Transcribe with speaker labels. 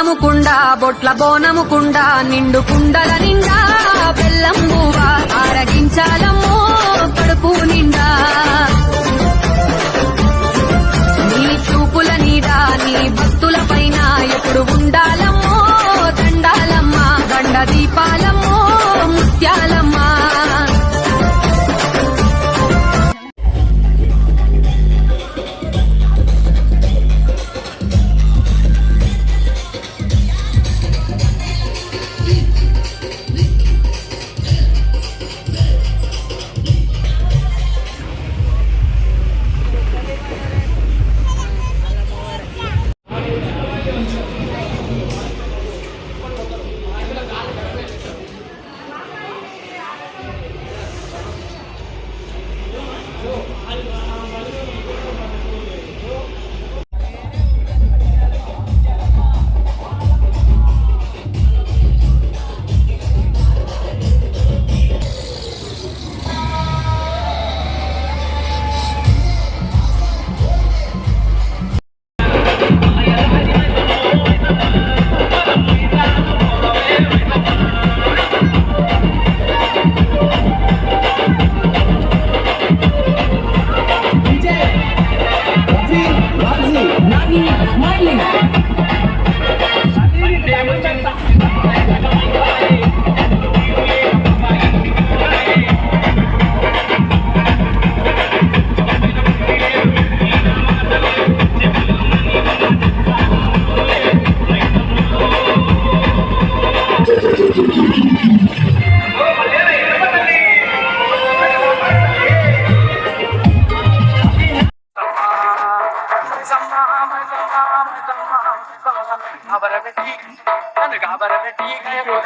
Speaker 1: బోనము కుండ బొట్ల బోనము కుండ నిండు కుండల నిండా బెల్లం పువ్వ ఆరగించాలమ్మో కడుపు smiling. खबर में ठीक खबर में ठीक
Speaker 2: है। वो